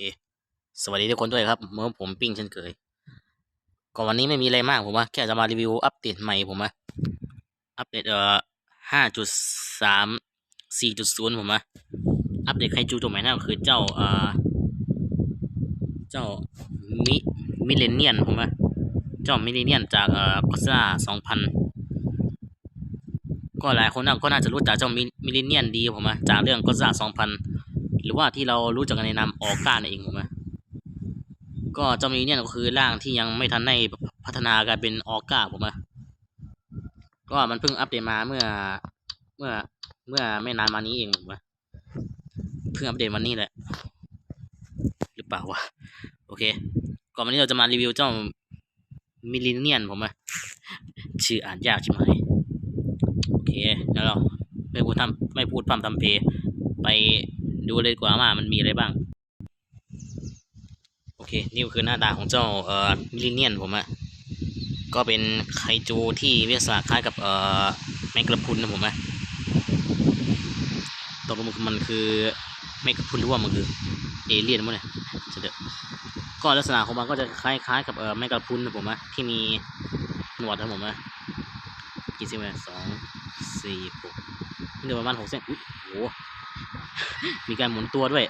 เคสวัสดีทุกคนด้วยครับเมื่อผมปิ้งเช่นเคยก็วันนี้ไม่มีอะไรมากผมว่าแค่จะมารีวิวอัปเดตใหม่ผมว่าอัปเดตเอ่อห้าจุดสามสี่จุดศูนย์ผมว่าอัปเดตใครจูตัวใหม่นั่นคือเจ้าเอ่อเจ้ามิมิเลเนียนผมว่าเจ้ามิเลเนียนจากเอ่อก็ซ่าสองพันก็หลายคนน่าก็น่าจะรู้จักเจ้ามิมิเลเนียนดีผมว่าจากเรื่องก็ซ่าสองพัน หรือว่าที่เรารู้จักกันในนามออก้านั่นเองผมนะก็เจ้ามีเนี่ยก็คือร่างที่ยังไม่ทันได้พัฒนากลายเป็นออก้าผมนะก็มันเพิ่งอัปเดตมาเมื่อเมื่อเมื่อไม่นานมานี้เองผมนะเพิ่งอัปเดตวันนี้แหละ หรือเปล่าวะโอเค ก่อนวันนี้เราจะมารีวิวเจ้ามิลเลิเนียนผมนะชื่ออ่านยากใช่ไหมโอเคแล้วเราไม่พูดทำไม่พูดพร่ำทำเพไป ดูเลยกว่าว่ามันมีอะไรบ้าง โอเค นี่ก็คือหน้าตาของเจ้าเอ่อมิลลิเนียนผมอะก็เป็นไคจูที่วิทยาศาสตร์คล้ายกับเอ่อแมงกระพุนนะผมอะตกลงมันคือแมงกระพุนหรือว่ามันคือเอเลี่ยนมั้งเนี่ยเดี๋ยวก็ลักษณะของมันก็จะคล้ายๆกับเอ่อแมงกระพุนนะผมอะที่มีหนวดนะผมอะกี่เซนเนี่ยสองสี่หกนี่เดี๋ยวประมาณหกเซนอุ้ยโห มีการหมุนตัวด้วย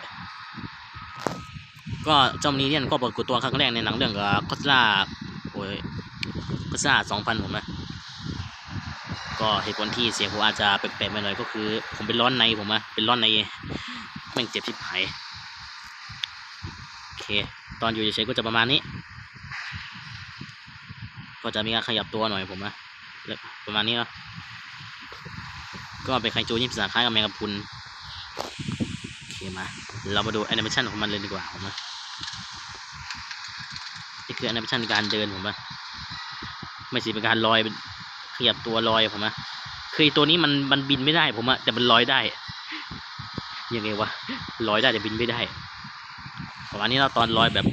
ก็เจ้านี้เนี่ยก็ปรากฏตัวครั้งแรกในหนังเรื่องก็ซ่าโอ้ยก็ซ่าสองพันผมนะก็เหตุผลที่เสียงผมอาจจะแปลกๆไปหน่อยก็คือ ผมเป็นร้อนในผมอะเป็นร้อนในแม่งเจ็บชิบหายโอเค ตอนอยู่เฉยๆก็จะประมาณนี้ ก็จะมีการขยับตัวหน่อยผมนะประมาณนี้เนาะก็เป็นไคจูที่ภาษาคล้ายกับแมงกะพรุน โอเคมา เรามาดูแอนิเมชันของมันเลยดีกว่าผมว่านี่คือแอนิเมชันการเดินผมว่าไม่สิเป็นการลอยเป็นขยับตัวลอยผมว่าคือตัวนี้มันมันบินไม่ได้ผมอะแต่มันลอยได้ยังไงวะลอยได้แต่บินไม่ได้ประมาณนี้เราตอนลอยแบบ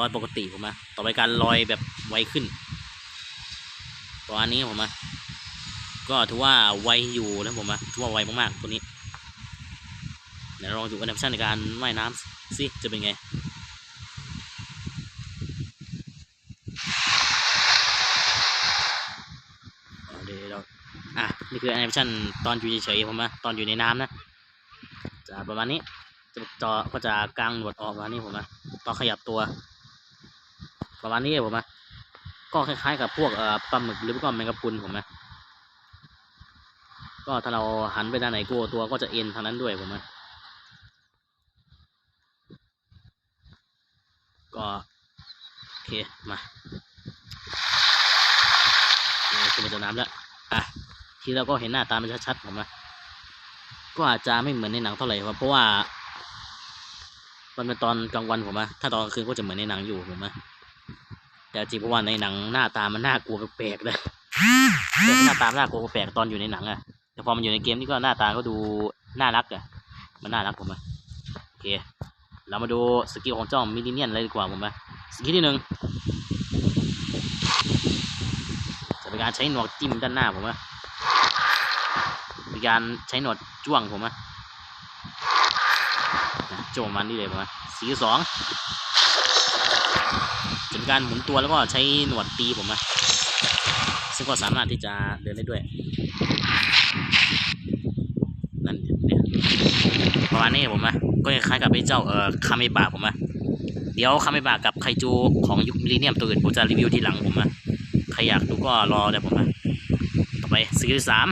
ลอยปกติผมอะต่อไปการลอยแบบไวขึ้นประมาณนี้ผมอะก็ถือว่าไวอยู่นะผมอะถือว่าไวมากๆตัวนี้ ดี๋ยวลองดูแอนิเมชันในการว่ายน้ำสิจะเป็นไงเดี๋ยวเราอะนี่คือแอนิเมชันตอนอยู่เฉยๆผมนะตอนอยู่ในน้ำนะจะประมาณนี้จะจอก็จะกางหนวดออกมานี่ผมนะตอนขยับตัว ประมาณนี้ผมนะก็คล้ายๆกับพวกเอ่อปลาหมึกหรือก็แมงกะพรุนผมนะก็ถ้าเราหันไปทางไหนกลัวตัวก็จะเอ็นทางนั้นด้วยผมนะ ก็โอเคมาเขึ้นมาจากน้ำแล้วอะทีเราก็เห็นหน้าตามันชัดๆผมนะก็อาจจะไม่เหมือนในหนังเท่าไหร่ครับเพราะว่า มันเป็นตอนกลางวันผมนะถ้าตอนกลางคืนก็จะเหมือนในหนังอยู่ผมนะแต่จริงเพราะว่าในหนังหน้าตามันน่ากลัวแปลกๆเลยหน้าตามันน่ากลัวแปลกตอนอยู่ในหนังอะแต่พอมันอยู่ในเกมนี่ก็หน้าตาก็ดูน่ารักอะมันน่ารักผมนะโอเค เรามาดูสกิลของเจ้ามิลิเนียนเลยดีกว่าผมนะสกิลที่หนึ่งจะเป็นการใช้หนวดจิ้มด้านหน้าผมนะเป็นการใช้หนวดจ้วงผมนะนะโจมมันนี่เลยผมนะสกิลสองจะเป็นการหมุนตัวแล้วก็ใช้หนวดตีผมนะซึ่งก็สามารถที่จะเดินได้ด้วยนั่นเนี่ย ประ มาณนี้ผมนะก็คล้ายกับไอ้เจ้าเอ่อคาเมบะผมนะเดี๋ยวคาเมบะกับไคจูของยุคมิลเลนเนียมตัวอื่นผมจะรีวิวทีหลังผมนะใครอยากดูก็รอได้ผมนะต่อไปสกิลสาม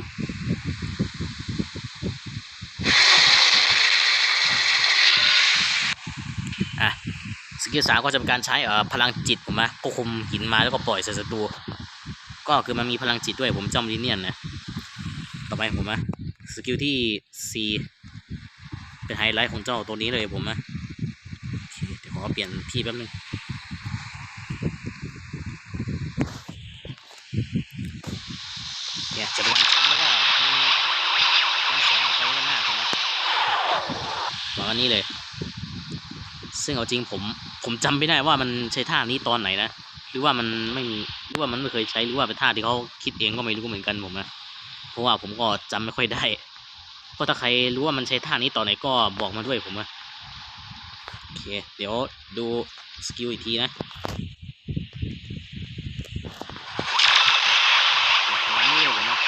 อะสกิลสามก็จะเป็นการใช้เอ่อพลังจิตผมนะควบคุมหินมาแล้วก็ปล่อยใส่ศัตรูก็คือมันมีพลังจิตด้วยผมจำลิเนียนนะต่อไปผมนะสกิลที่สี่ เป็นไฮไลท์ของเจ้าตัวนี้เลยผมนะเเดี๋ยวขอเปลี่ยนที่แป๊บนึงเนี่ยจะเป็นการช้าแล้วก็มีการแสงออกไปด้านหน้าผมนะประมาณนี้เลย ซึ่งเอาจริงผมผมจำไม่ได้ว่ามันใช้ท่านี้ตอนไหนนะหรือว่ามันไม่หรือว่ามันไม่เคยใช้หรือว่าเป็นท่าที่เขาคิดเองก็ไม่รู้เหมือนกันผมนะเพราะว่าผมก็จำไม่ค่อยได้ ก็ถ้าใครรู้ว่ามันใช้ท่านี้ต่อไหนก็บอกมาด้วยผมว่าโอเค เดี๋ยวดูสกิลอีกทีนะนี่เลยนะ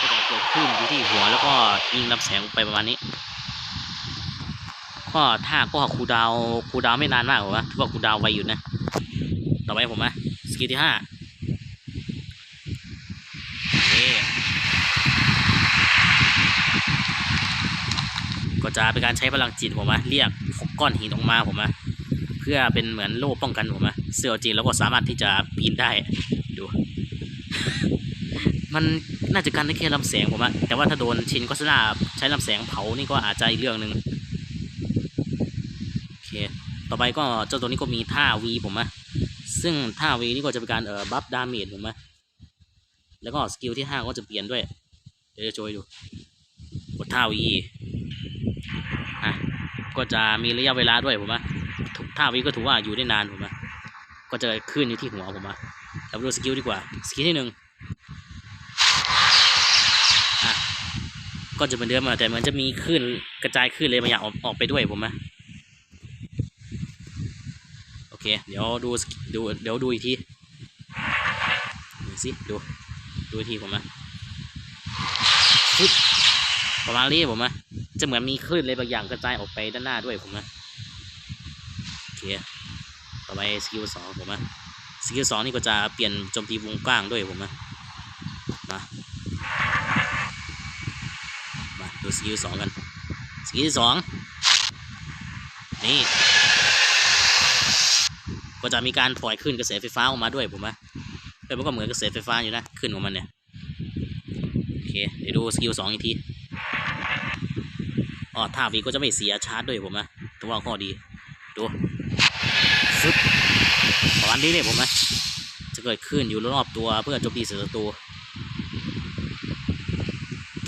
ก็จะเกิดขึ้นอยู่ที่หัวแล้วก็ยิงลำแสงไปประมาณนี้ ก็ท่าก็คูดาวคูดาวไม่นานมากหรอวะถือว่าคูดาวไวอยู่นะ ต่อไปผมนะสกิลที่ห้าโอเค ก็จะเป็นการใช้พลังจิตผมนะเรียกก้อนหินออกมาผมนะเพื่อเป็นเหมือนโล่ป้องกันผมนะเสื้อจริงแล้วก็สามารถที่จะปีนได้ดู มันน่าจะกันได้แค่ลำแสงผมอะแต่ว่าถ้าโดนชินก็สนาใช้ลำแสงเผานี่ก็อาจจะอีกเรื่องหนึ่งโอเคต่อไปก็เจ้าตัวนี้ก็มีท่าวีผมอะซึ่งท่าวีนี่ก็จะเป็นการเอ่อบัฟดาเมจผมอะแล้วก็สกิลที่ห้าก็จะเปลี่ยนด้วยเดี๋ยวจะโชว์ดูกดท่าวี อะก็จะมีระยะเวลาด้วยผมอะทุกท่าวีก็ถือว่าอยู่ได้นานผมอะก็จะขึ้นอยู่ที่หัวผมอะเราดูสกิลดีกว่าสกิลที่หนึ่งก็จะเหมือนเดิมอะแต่มันจะมีคลื่นกระจายคลื่นเลยบางอย่างออกออกไปด้วยผมนะโอเค เดี๋ยวดูดูเดี๋ยวดูอีกทีดูสิดูดูอีกทีผมนะปึ๊บประมาณนี้ผมนะ จะเหมือนมีคลื่นเลยบางอย่างกระจายออกไปด้านหน้าด้วยผมนะโอเคต่อไปสกิลสองผมนะสกิลสองนี่ก็จะเปลี่ยนโจมตีวงกว้างด้วยผมนะมามาดูสกิลสองกันสกิลสองนี่ก็จะมีการปล่อยขึ้นกระแสไฟฟ้าออกมาด้วยผมว่าเออมันก็เหมือนกระแสไฟฟ้าอยู่นะขึ้นของมันเนี่ยโอเคเดี๋ยวดูสกิลสองอีกที อ๋อท่าวีก็จะไม่เสียชาร์จด้วยผมนะถือว่าข้อดี ดูฟึบประมาณนี้เลยผมนะ จะเกิดขึ้นอยู่รอบตัวเพื่อโจมตีศัตรู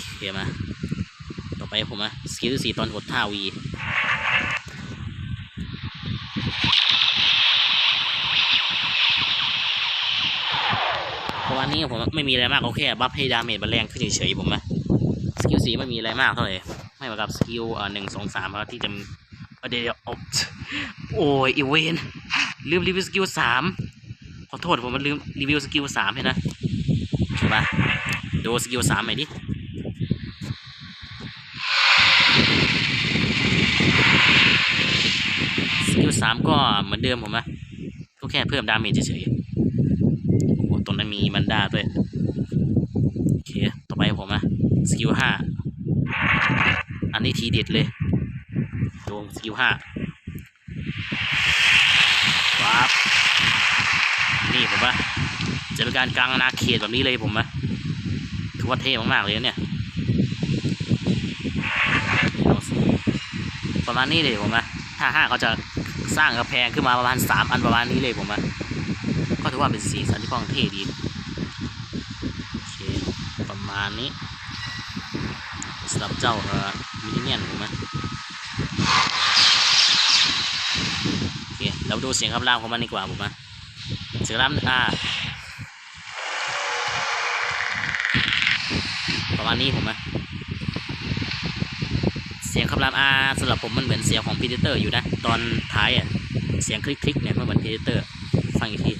โอเคมา ต่อไปผมอะสกิลสี่ตอนกดท่าวีประมาณนี้ผมไม่มีอะไรมากเขาแค่บัฟให้ดาเมจมันแรงขึ้นเฉยๆผมอะสกิลสี่ไม่มีอะไรมากเท่าไหร่ ไม่เหมือนกับสกิลเอ่อหนึ่งสองสามครับที่จะเดี๋ยวอาโอ้ยอีเวนลืมรีวิวสกิลสามขอโทษผมมันลืมรีวิวสกิลสามเห็นนะใช่ปะดูสกิลสามหน่อยดิสกิลสามก็เหมือนเดิมผมนะก็แค่เพิ่มดาเมจเฉยๆโอ้ตรงนั้นมีมันดาด้วย โอเค ต่อไปผมนะสกิลห้า นนี้ทีเด็ดเลยดูสกิลห้าว้าบนี่ผมว่าจะเป็นการกลางอาณาเขตแบบนี้เลยผมนะถือว่าเท่มากๆเลยนะเนี่ยประมาณนี้เลยผมนะถ้าห้าเขาจะสร้างกระแพงขึ้นมาประมาณสามอันประมาณนี้เลยผมนะก็ถือว่าเป็นสีสันที่ค่อนข้างเท่ดีโอเคประมาณนี้สำหรับเจ้าเอ่อ มินิเนียนผมนะโอเคเราดูเสียงคำรามของมันดีกว่าผมนะเสียงรามอ่าประมาณนี้ผมนะเสียงคำรามอาสำหรับผมมันเหมือนเสียงของพีเตอร์อยู่นะ ตอนท้ายอะเสียงคลิกๆเนี่ยมันเหมือนพีเตอร์ฟังอีกที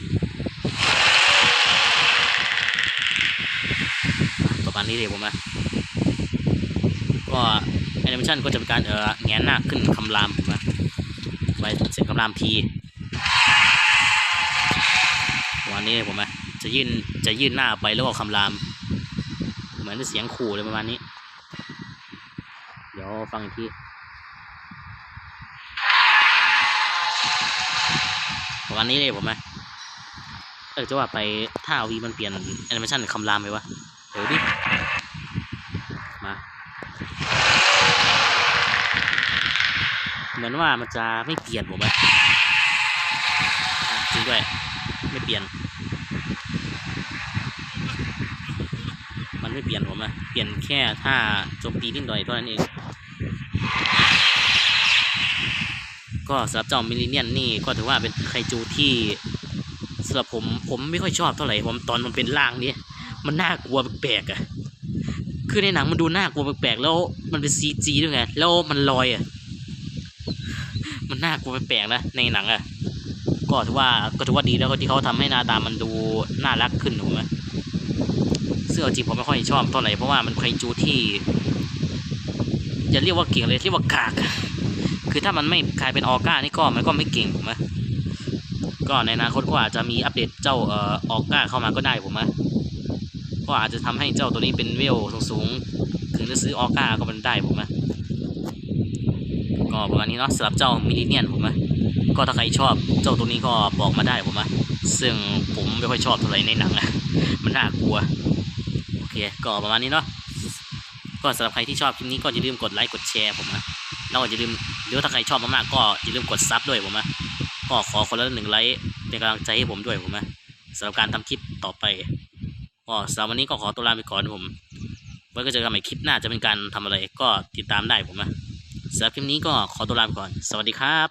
ประมาณนี้เลยผมนะก็ แอนิเมชันก็จะเป็นการเออแงนหน้าขึ้นคำรามผมนะไว้เสียงคำรามทีประมาณนี้เลยผมนะจะยื่นจะยื่นหน้าไปแล้วก็คำราม เหมือนเสียงขู่เลยประมาณนี้ เดี๋ยวฟังอีกทีประมาณนี้เลยผมไหมเออจะว่าไปถ้าวีมันเปลี่ยนแอนิเมชันคำรามไหมวะเดี๋ยวดิ มา เหมือนว่ามันจะไม่เปลี่ยนผมไหมอะจริงด้วย ไม่เปลี่ยน มันไม่เปลี่ยนผมนะเปลี่ยนแค่ท่าโจมตีนิดหน่อยเท่านั้นเอง ก็สำหรับเจ้ามิลลิเนียนนี่ก็ถือว่าเป็นไคจูที่สำหรับผมผมไม่ค่อยชอบเท่าไหร่ผมตอนมันเป็นร่างนี้มันน่ากลัวแปลกๆอะคือในหนังมันดูน่ากลัวแปลกๆแล้วมันเป็นซีจีด้วยไงแล้วมันลอยอะ มันน่ากลัวแปลกๆนะในหนังอะก็ถือว่าก็ถือว่าดีแล้วก็ที่เขาทำให้หนาตามันดูน่ารักขึ้นถูกไหมซึ่งเอจริงผมไม่ค่อยชอบเท่าไหร่เพราะว่ามันไคจูที่อย่าเรียกว่าเก่งเลยเรียกว่ากาก คือถ้ามันไม่กลายเป็นออก้านี่ก็มันก็ไม่เก่งถูกไหมก็ในอนาคตก็อาจจะมีอัปเดตเจ้าเอ่อออก้าเข้ามาก็ได้ผมว่าก็อาจจะทำให้เจ้าตัวนี้เป็นเวลสูงๆถึงจะซื้อออก้าก็มันได้ผมว่า ก็ประมาณนี้เนาะสำหรับเจ้ามิลิเนียนผมอะก็ถ้าใครชอบเจ้าตัวนี้ก็บอกมาได้ผมอะซึ่งผมไม่ค่อยชอบเท่าไหร่ในหนังอะมันน่ากลัวโอเคก็ประมาณนี้เนาะก็สำหรับใครที่ชอบคลิปนี้ก็อย่าลืมกดไลค์กดแชร์ผมนะแล้วก็อย่าลืมหรือว่าถ้าใครชอบมากๆก็อย่าลืมกดซับด้วยผมนะก็ขอคนละหนึ่งไลค์เป็นกำลังใจให้ผมด้วยผมนะสำหรับการทำคลิปต่อไปก็สำหรับวันนี้ก็ขอตัวลาไปก่อนผมไว้ก็เจอกันใหม่คลิปหน้าจะเป็นการทำอะไรก็ติดตามได้ผมนะ สำหรับคลิปนี้ก็ขอตัวลาไปก่อน สวัสดีครับ